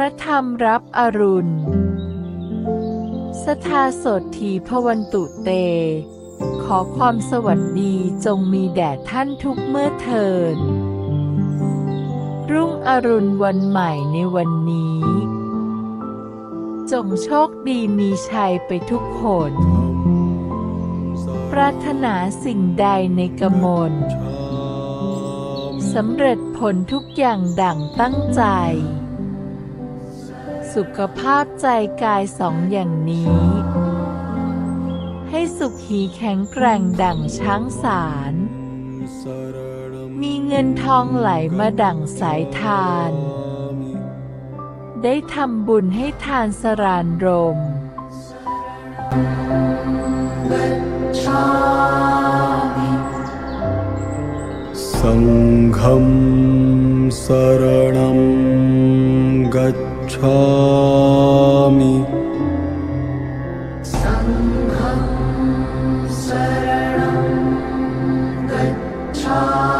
ระธรรมรับอรุณ สทาโสทีพวันตุเต ขอความสวัสดีจงมีแด่ท่านทุกเมื่อเทิน รุ่งอรุณวันใหม่ในวันนี้ จงโชคดีมีชัยไปทุกคน ปรารถนาสิ่งใดในกมลสำเร็จผลทุกอย่างดั่งตั้งใจ สุขภาพใจกายสองอย่างนี้ ให้สุขหีแข็งแกร่งดั่งช้างสาร มีเงินทองไหลมาดั่งสายทาน ได้ทำบุญให้ทานสรานรม gacchami sangham saranam gacchami